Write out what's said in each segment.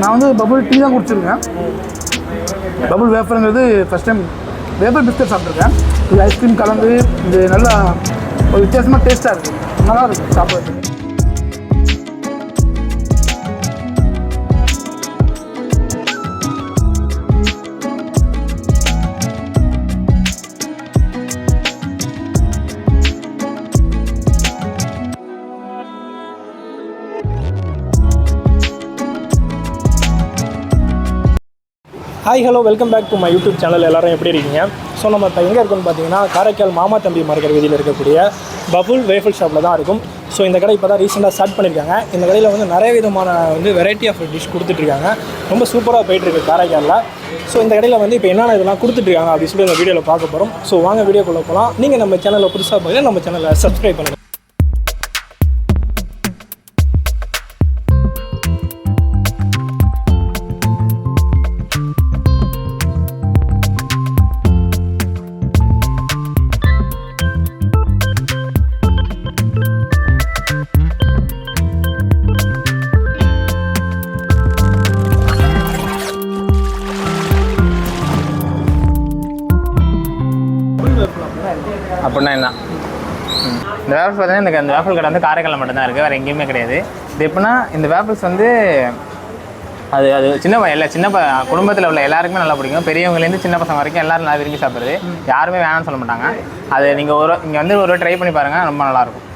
நான் வந்து bubble tea தான் குடிச்சிருக்கேன். பபுள் வேஃபருங்கிறது ஃபஸ்ட் டைம் வேஃபர் பிஸ்கட் சாப்பிட்ருக்கேன் இது ஐஸ்கிரீம் கலந்து இது நல்லா ஒரு வித்தியாசமாக டேஸ்ட்டாக இருக்குது நல்லா இருக்குது சாப்பிட்றதுக்கு. Hi hello welcome back to my YouTube channel எல்லாரும் எப்படி இருக்கீங்க? ஸோ நம்ம இப்போ எங்கே இருக்கோம்னு பார்த்தீங்கன்னா காரைக்கால் மாமா தம்பி மார்க்கெட் வீதியில் இருக்கக்கூடிய பபுல் வேஃபிள் ஷாப்பில் தான் இருக்கும். ஸோ இந்த கடை இப்போ தான் ரீசெண்டாக ஸ்டார்ட் பண்ணியிருக்காங்க இந்த கடையில் வந்து நிறைய விதமான வந்து வெரைட்டி ஆஃப் டிஷ் கொடுத்துட்ருக்காங்க ரொம்ப சூப்பராக போயிட்டுருக்கு காரைக்காலில். ஸோ இந்த கடையில் வந்து இப்போ என்னென்ன இதெல்லாம் கொடுத்துட்ருக்காங்க அப்படின்னு சொல்லி இந்த வீடியோவில் பார்க்க போகிறோம் ஸோ வாங்க வீடியோக்குள்ளே போகலாம் நீங்கள் நம்ம சேனலில் புதுசாக பார்த்தீங்கன்னா நம்ம சேனலை சப்ஸ்கிரைப் பண்ணுங்கள் அப்படின்னா என்ன. இந்த வேப்பிள்ஸ் பார்த்தீங்கன்னா இந்த வேப்பிள் கடை வந்து காரைக்காலில் மட்டும்தான் இருக்குது வேறு எங்கேயுமே கிடையாது. இது எப்படின்னா இந்த வேப்பிள்ஸ் வந்து அது அது சின்ன எல்லா சின்ன குடும்பத்தில் உள்ள எல்லாருக்குமே நல்லா பிடிக்கும். பெரியவங்கலேருந்து சின்ன பசங்க வரைக்கும் எல்லாரும் நல்லா விரும்பி சாப்பிடுறது. யாருமே வேணாம்னு சொல்ல மாட்டாங்க. அது நீங்கள் ஒரு இங்கே வந்து ஒரு ட்ரை பண்ணி பாருங்கள் ரொம்ப நல்லாயிருக்கும்.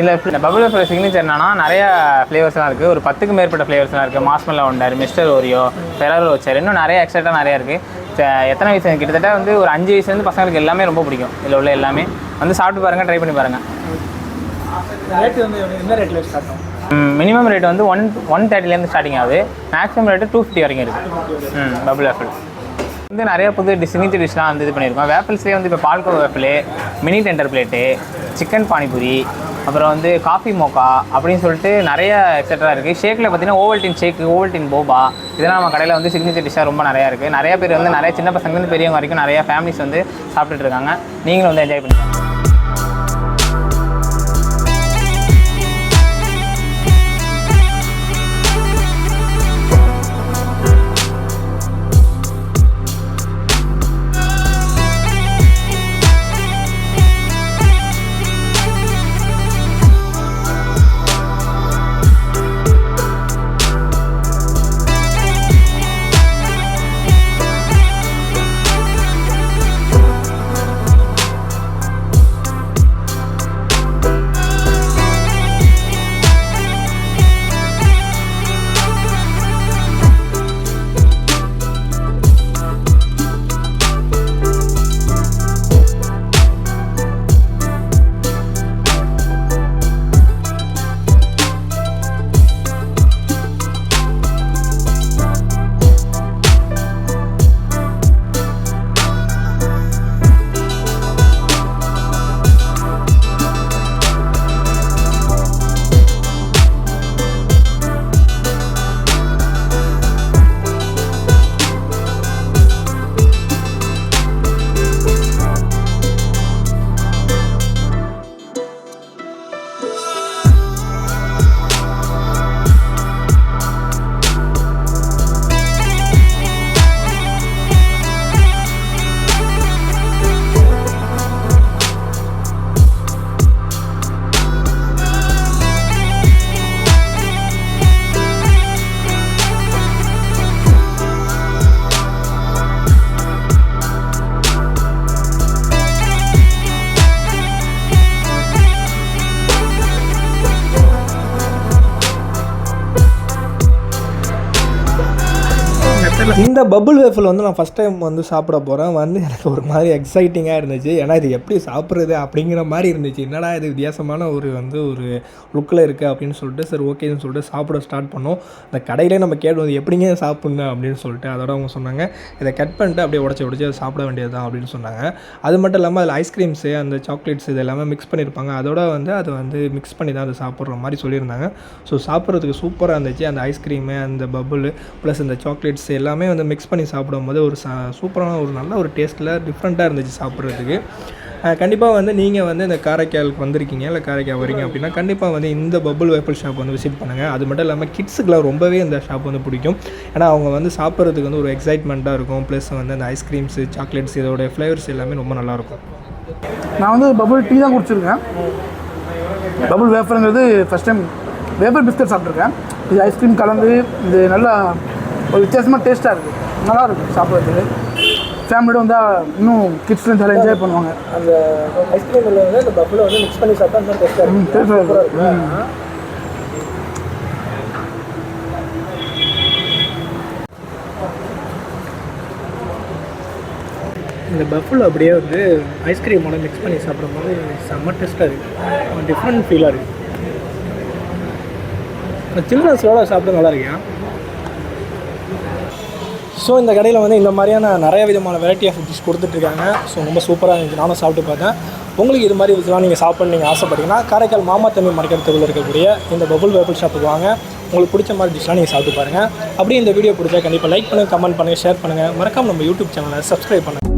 இந்த பபுள் வேஃபர் சிக்னேச்சர் என்னன்னா நிறைய ஃப்ளேவர்ஸ்லாம் இருக்குது ஒரு பத்துக்கு மேற்பட்ட ஃப்ளேவர்ஸ்லாம் இருக்குது marshmallow wonder mister Oreo Ferrero voucher இன்னும் நிறைய எக்ஸ்ட்ரா நிறைய இருக்குது எத்தனை வயசு? கிட்டத்தட்ட வந்து ஒரு அஞ்சு வயசுலேருந்து பசங்களுக்கு எல்லாமே ரொம்ப பிடிக்கும். இதில் உள்ள எல்லாமே. வந்து சாப்பிட்டு பாருங்கள் ட்ரை பண்ணி பாருங்கள் ரேட்டு வந்து என்ன ரேட்டில் ஸ்டார்ட் ஆகும் மினிமம் ரேட் வந்து ஒன் ஒன் தேர்ட்டிலேருந்து ஸ்டார்டிங் ஆகுது. மேக்ஸிமம் ரேட்டு டூ ஃபிஃப்டி வரைக்கும் இருக்குது ம் டபுள் வேஃபிள் வந்து நிறைய புது டிஷ் சினித்து டிஷ்லாம் வந்து இது பண்ணியிருக்கோம் வேப்பிள்ஸ்லேயே வந்து இப்போ BALCO waffle mini tender plate chicken panipuri அப்புறம் வந்து காஃபி மோக்கா அப்படின்னு சொல்லிட்டு நிறைய எக்ஸட்ரா இருக்குது ஷேக்கில் பார்த்தீங்கன்னா ஓவல்டின் ஷேக் ஓவல்டின் போபா இதெல்லாம் நம்ம கடையில் வந்து சிக்னேச்சர் டிஷ்ஷாக ரொம்ப நிறையா இருக்குது நிறைய பேர் வந்து நிறைய சின்ன பசங்கலேருந்து பெரியவங்க வரைக்கும் நிறையா ஃபேமிலிஸ் வந்து சாப்பிட்டுட்டு இருக்காங்க. நீங்களும் வந்து என்ஜாய் பண்ணுங்கள் இந்த பபுள் வேஃபில் வந்து நான் ஃபஸ்ட் டைம் வந்து சாப்பிட போகிறேன் வந்து எனக்கு ஒரு மாதிரி எக்ஸைட்டிங்காக இருந்துச்சு. ஏன்னா இது எப்படி சாப்பிட்றது அப்படிங்கிற மாதிரி இருந்துச்சு. என்னடா இது வித்தியாசமான ஒரு வந்து ஒரு லுக்கில் இருக்குது அப்படின்னு சொல்லிட்டு சரி ஓகேன்னு சொல்லிட்டு சாப்பிட ஸ்டார்ட் பண்ணோம். அந்த கடையிலே நம்ம கேட்டோம் எப்படிங்க சாப்பிடுங்க அப்படின்னு சொல்லிட்டு. அதோட அவங்க சொன்னாங்க இதை கட் பண்ணிட்டு அப்படியே உடச்சி உடச்சி அதை சாப்பிட வேண்டியது தான் அப்படின்னு சொன்னாங்க. அது மட்டும் இல்லாமல் அதில் ஐஸ்கிரீம்ஸு அந்த சாக்லேட்ஸ் இது எல்லாமே மிக்ஸ் பண்ணியிருப்பாங்க அதோட வந்து அதை வந்து மிக்ஸ் பண்ணி தான் அதை சாப்பிட்ற மாதிரி சொல்லியிருந்தாங்க. ஸோ சாப்பிட்றதுக்கு சூப்பராக இருந்துச்சு. அந்த ஐஸ்கிரீமு அந்த பபுள் ப்ளஸ் இந்த சாக்லேட்ஸ் எல்லாமே எல்லாமே வந்து மிக்ஸ் பண்ணி சாப்பிடும்போது ஒரு ச சூப்பரான ஒரு நல்ல ஒரு டேஸ்ட்டில் டிஃப்ரெண்ட்டாக இருந்துச்சு சாப்பிட்றதுக்கு. கண்டிப்பாக வந்து நீங்கள் வந்து இந்த காரைக்காலுக்கு வந்திருக்கீங்க இல்லை காரைக்கால் வரீங்க அப்படின்னா கண்டிப்பாக வந்து இந்த பபுள் வேப்பிள் ஷாப் வந்து விசிட் பண்ணுங்கள் அது மட்டும் இல்லாமல் கிட்ஸுக்குலாம் ரொம்பவே இந்த ஷாப் வந்து பிடிக்கும். ஏன்னா அவங்க வந்து சாப்பிட்றதுக்கு வந்து ஒரு எக்ஸைட்மெண்ட்டாக இருக்கும். ப்ளஸ் வந்து அந்த ஐஸ்கிரீம்ஸு சாக்லேட்ஸ் இதோட ஃப்ளேவர்ஸ் எல்லாமே ரொம்ப நல்லாயிருக்கும் நான் வந்து பபுள் டீ தான் குடிச்சிருக்கேன். பபுள் வேஃபருங்கிறது ஃபஸ்ட் டைம் வேஃபர் பிஸ்கட் சாப்பிட்ருக்கேன் இது ஐஸ்கிரீம் கலந்து இது நல்லா ஒரு வித்தியாசமாக டேஸ்ட்டாக இருக்குது நல்லா இருக்கும் சாப்பிட்றதுக்கு. ஃபேமிலியோட வந்தால் இன்னும் கிட்ஸ்லாம் நல்லா என்ஜாய் பண்ணுவாங்க. அந்த ஐஸ்கிரீமில் வந்து அந்த பஃபில் வந்து மிக்ஸ் பண்ணி சாப்பிட்டா இன்னும் டேஸ்ட்டாக ம், taste-ஆ இருக்கும். இந்த பஃபில் அப்படியே வந்து ஐஸ்கிரீமோட மிக்ஸ் பண்ணி சாப்பிடும்போது செம்ம டேஸ்ட்டாக இருக்குது டிஃப்ரெண்ட் ஃபீலாக இருக்குது சில்ட்ரன்ஸோட சாப்பிட நல்லா இருக்கியா? ஸோ இந்த கடையில் வந்து இந்த மாதிரியான நிறைய விதமான வெரைட்டி ஆஃப் டிஷ் கொடுத்துட்ருக்காங்க ஸோ ரொம்ப சூப்பராக இருந்துச்சு. நானும் சாப்பிட்டு பார்த்தேன். உங்களுக்கு இது மாதிரி இதெல்லாம் நீங்கள் சாப்பிட நீங்கள் ஆசைப்பட்டீங்கன்னா காரைக்கால் மாமா தம்பி மார்க்கெட்டுக்குள்ள இருக்கக்கூடிய இந்த பபுள் வேப்பிள் ஷாப்புக்கு வாங்க. உங்களுக்கு பிடிச்ச மாதிரி டிஷ்லாம் நீங்கள் சாப்பிட்டு பாருங்கள் அப்படியே இந்த வீடியோ பிடிச்சா கண்டிப்பாக லைக் பண்ணுங்கள் கமெண்ட் பண்ணுங்கள் ஷேர் பண்ணுங்கள் மறக்காமல் நம்ம யூடியூப் சேனலை சப்ஸ்கிரைப் பண்ணுங்கள்